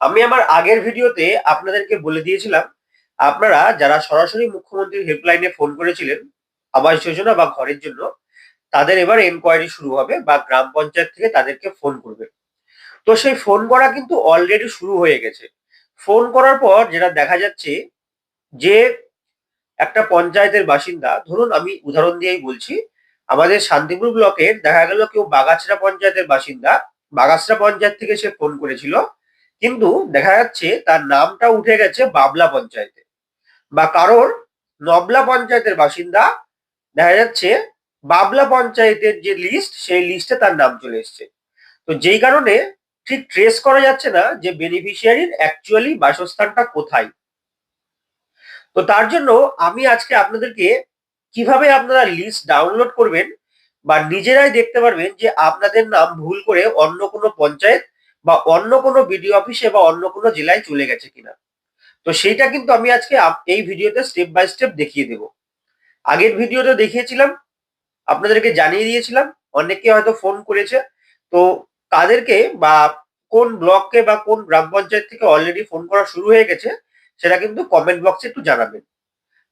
আমি আমার আগের ভিডিওতে আপনাদেরকে বলে দিয়েছিলাম, আপনারা যারা সরাসরি মুখ্যমন্ত্রীর হেল্পলাইনে ফোন করেছিলেন, আবাস যোজনা বা ঘরের জন্য, তাদের এবার এনকোয়ারি শুরু হবে বা গ্রাম পঞ্চায়েত থেকে তাদেরকে ফোন করবে। তো সেই ফোন করা কিন্তু অলরেডি শুরু হয়ে গেছে। ফোন করার পর যেটা দেখা যাচ্ছে যে একটা পঞ্চায়েতের বাসিন্দা, ধরুন আমি উদাহরণ দিয়েই বলছি, আমাদের শান্তিপুর ব্লকের দেখা গেল কেউ বাগাছড়া পঞ্চায়েতের বাসিন্দা, বাগাছড়া পঞ্চায়েত থেকে সে ফোন করেছিল কিন্তু দেখা যাচ্ছে তার নামটা উঠে গেছে বাবলা পঞ্চায়েতে। বা কারোর নবলা পঞ্চায়েতের বাসিন্দা, দেখা যাচ্ছে বাবলা পঞ্চায়েতের যে লিস্ট সেই লিস্টে তার নাম চলে এসছে। তো যেই কারণে ঠিক ট্রেস করা যাচ্ছে না যে বেনিফিশিয়ারির অ্যাকচুয়ালি বাসস্থানটা কোথায়। তো তার জন্য আমি আজকে আপনাদেরকে কীভাবে আপনারা লিস্ট ডাউনলোড করবেন বা নিজেরাই দেখতে পারবেন যে আপনাদের নাম ভুল করে অন্য কোনো পঞ্চায়েত বা অন্য কোনো বিডিও অফিসে বা অন্য কোনো জেলায় চলে গেছে কিনা। তো সেইটা কিন্তু আমি আজকে এই ভিডিওতে স্টেপ বাই স্টেপ দেখিয়ে দেব। আগের ভিডিওতে দেখিয়েছিলাম, আপনাদেরকে জানিয়ে দিয়েছিলাম অনেকে হয়তো ফোন করেছে। তো তাদেরকে বা কোন ব্লককে বা কোন গ্রাম পঞ্চায়েত থেকে অলরেডি ফোন করা শুরু হয়ে গেছে, সেটা কিন্তু কমেন্ট বক্সে একটু জানাবেন।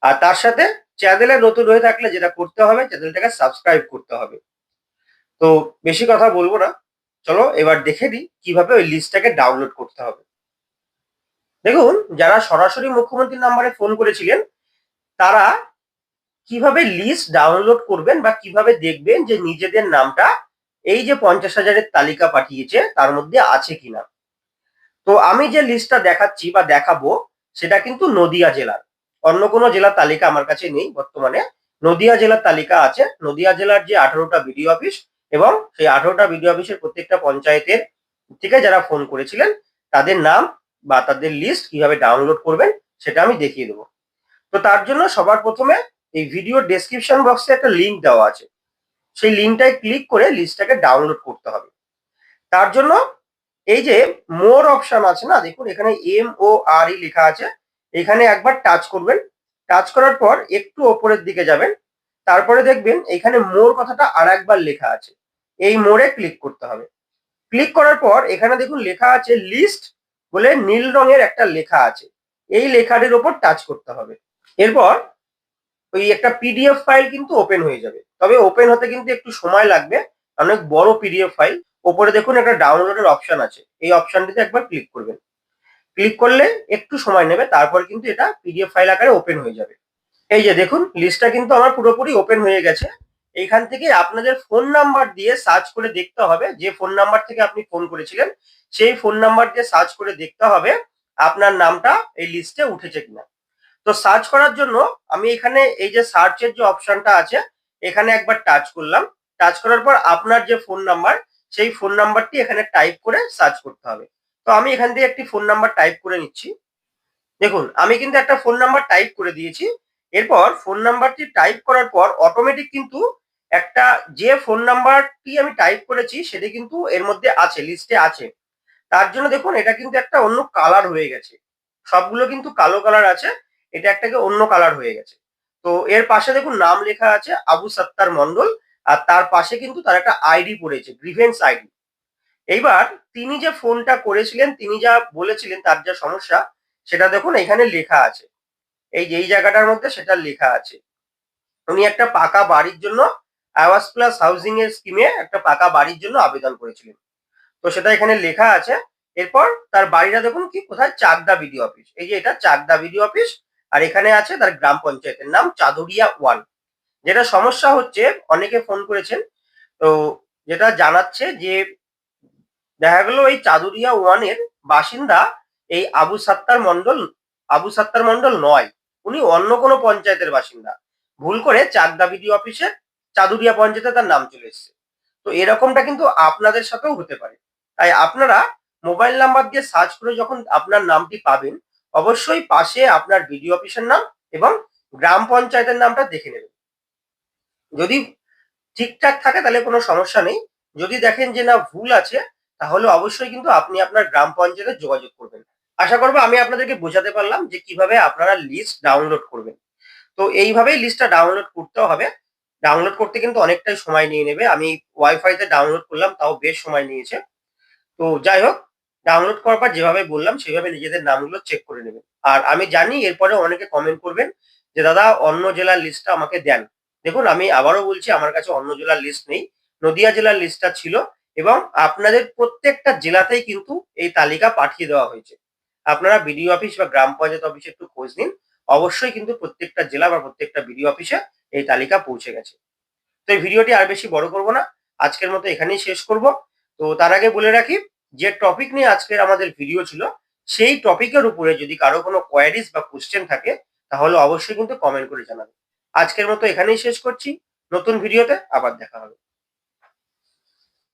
আর তার সাথে চ্যানেলে নতুন হয়ে থাকলে যেটা করতে হবে চ্যানেলটাকে সাবস্ক্রাইব করতে হবে। তো বেশি কথা বলব না। চলো এবার দেখে নিই কীভাবে ওই লিস্টটাকে ডাউনলোড করতে হবে। দেখুন, যারা সরাসরি মুখ্যমন্ত্রীর নাম্বারে ফোন করেছিলেন, তারা কীভাবে লিস্ট ডাউনলোড করবেন বা কীভাবে দেখবেন যে নিজেদের নামটা এই যে পঞ্চাশ হাজারের তালিকা পাঠিয়েছে, তার মধ্যে আছে কিনা। তো আমি যে লিস্টটা দেখাচ্ছি বা দেখাবো, সেটা কিন্তু নদিয়া জেলার। অন্য কোনো জেলার তালিকা আমার কাছে নেই বর্তমানে। নদিয়া জেলার তালিকা আছে। নদিয়া জেলার যে আঠারোটা বিডিও অফিস এবং সেই আঠারোটা বিডিও অফিসের প্রত্যেকটা পঞ্চায়েতের থেকে যারা ফোন করেছিলেন, তাদের নাম বা তাদের লিস্ট কীভাবে ডাউনলোড করবেন সেটা আমি দেখিয়ে দেবো। তো তার জন্য সবার প্রথমে এই ভিডিও ডেসক্রিপশন বক্সে একটা লিঙ্ক দেওয়া আছে। সেই লিঙ্কটায় ক্লিক করে লিস্টটাকে ডাউনলোড করতে হবে। তার জন্য এই যে মোর অপশন আছে না, দেখুন এখানে এম ও আর ই লেখা আছে, এখানে একবার টাচ করবেন। টাচ করার পর একটু ওপরের দিকে যাবেন, তারপরে দেখবেন এখানে মোর কথাটা আর একবার লেখা আছে। এই মোড়ে ক্লিক করতে হবে। ক্লিক করার পর এখানে দেখুন লেখা আছে লিস্ট বলে নীল রঙের একটা লেখা আছে। এই লেখাটির ওপর টাচ করতে হবে। এরপর ওই একটা পিডিএফ ফাইল কিন্তু ওপেন হয়ে যাবে। তবে ওপেন হতে কিন্তু একটু সময় লাগবে। অনেক বড় পিডিএফ ফাইল ওপরে দেখুন একটা ডাউনলোডের অপশন আছে। এই অপশনটিতে একবার ক্লিক করবেন। ক্লিক করলে একটু সময় নেবে, তারপর কিন্তু এটা পিডিএফ ফাইল আকারে ওপেন হয়ে যাবে। এই যে দেখুন লিস্টটা কিন্তু আমার পুরোপুরি ওপেন হয়ে গেছে। এইখান থেকে আপনাদের ফোন নাম্বার দিয়ে সার্চ করে দেখতে হবে। যে ফোন নাম্বার থেকে আপনি ফোন করেছিলেন, সেই ফোন নাম্বার দিয়ে সার্চ করে দেখতে হবে আপনার নামটা এই লিস্টে উঠেছে কিনা। তো সার্চ করার জন্য আমি এখানে এই যে সার্চের যে অপশনটা আছে, এখানে একবার টাচ করলাম। টাচ করার পর আপনার যে ফোন নাম্বার সেই ফোন নাম্বারটি এখানে টাইপ করে সার্চ করতে হবে। তো আমি এখান থেকে একটি ফোন নাম্বার টাইপ করে নিচ্ছি। দেখুন, আমি কিন্তু একটা ফোন নাম্বার টাইপ করে দিয়েছি। এরপর ফোন নাম্বারটি টাইপ করার পর অটোমেটিক কিন্তু একটা যে ফোন নাম্বারটি আমি টাইপ করেছি সেটি কিন্তু এর মধ্যে আছে লিস্টে আছে। তার জন্য দেখুন, এটা কিন্তু একটা অন্য কালার হয়ে গেছে। সবগুলো কিন্তু কালো কালার আছে, এটা একটাকে অন্য কালার হয়ে গেছে। তো এর পাশে দেখুন, নাম লেখা আছে, আবু সত্তার মন্ডল আর তার পাশে কিন্তু তার একটা আইডি পড়েছে গ্রিভেন্স আইডি এইবার তিনি যে ফোনটা করেছিলেন, তিনি যা বলেছিলেন, তার যা সমস্যা, সেটা দেখুন, এখানে লেখা আছে। এই যে এই জায়গাটার মধ্যে সেটা লেখা আছে। উনি একটা পাকা বাড়ির জন্য আওয়াজ প্লাস হাউজিং এর স্কিমে একটা পাকা বাড়ির জন্য আবেদন করেছিলেন। তো সেটা এখানে লেখা আছে। এরপর তার বাড়িটা দেখুন কি, কোথায়? Chakdah BDO office. এই যে এটা চাকদা বিডিও অফিস, আর এখানে আছে তার গ্রাম পঞ্চায়েতের নাম চাদুরিয়া ওয়ান। যেটা সমস্যা হচ্ছে, অনেকে ফোন করেছেন, তো যেটা জানাচ্ছে যে দেখা গেল এই চাদুরিয়া ওয়ানের বাসিন্দা এই আবু সাত্তার মন্ডল আবু সাত্তার মন্ডল নয়, উনি অন্য কোনো পঞ্চায়েতের বাসিন্দা। ভুল করে চাকদা বিডিও অফিসে চাদুরিয়া পঞ্চায়েতে তার নাম চলে এসেছে। তো এরকমটা কিন্তু আপনাদের সাথেও হতে পারে। তাই আপনারা মোবাইল নাম্বার দিয়ে সার্চ করে যখন আপনার নামটি পাবেন, অবশ্যই পাশে আপনার বিডিও অফিসের নাম এবং গ্রাম পঞ্চায়েতের নামটা দেখে নেবেন। যদি ঠিকঠাক থাকে তাহলে কোনো সমস্যা নেই। যদি দেখেন যে না ভুল আছে, তাহলে অবশ্যই কিন্তু আপনি আপনার গ্রাম পঞ্চায়েতে যোগাযোগ করবেন। আশা করব আমি আপনাদেরকে বোঝাতে পারলাম যে কীভাবে আপনারা লিস্ট ডাউনলোড করবেন। তো এইভাবেই লিস্টটা ডাউনলোড করতে হবে। ডাউনলোড করতে কিন্তু অনেকটাই সময় নিয়ে নেবে। আমি ওয়াইফাইতে ডাউনলোড করলাম, তাও বেশ সময় নিয়েছে। তো যাই হোক ডাউনলোড করার পর যেভাবে বললাম, সেভাবে নিজেদের নামগুলো চেক করে নেবেন আর আমি জানি এরপরে অনেকে কমেন্ট করবেন যে, দাদা, অন্য জেলার লিস্টটা আমাকে দেন। দেখুন, আমি আবারও বলছি, আমার কাছে অন্য জেলার লিস্ট নেই। নদিয়া জেলার লিস্টটা ছিল এবং আপনাদের প্রত্যেকটা জেলাতেই কিন্তু এই তালিকা পাঠিয়ে দেওয়া হয়েছে। আপনারা বিডিও অফিস বা গ্রাম পঞ্চায়েত অফিসে একটু খোঁজ নিন। অবশ্যই কিন্তু প্রত্যেকটা জেলা বা প্রত্যেকটা বিডিও অফিসে এই তালিকা পৌঁছে গেছে। তো এই ভিডিওটি আর বেশি বড় করব না। আজকের মতো এখানেই শেষ করব। তো তার আগে বলে রাখি, যে টপিক নিয়ে আজকের আমাদের ভিডিও ছিল, সেই টপিকের উপরে যদি কারও কোনো কোয়ারিজ বা কোশ্চেন থাকে, তাহলে অবশ্যই কিন্তু কমেন্ট করে জানাবে। আজকের মতো এখানেই শেষ করছি। নতুন ভিডিওতে আবার দেখা হবে।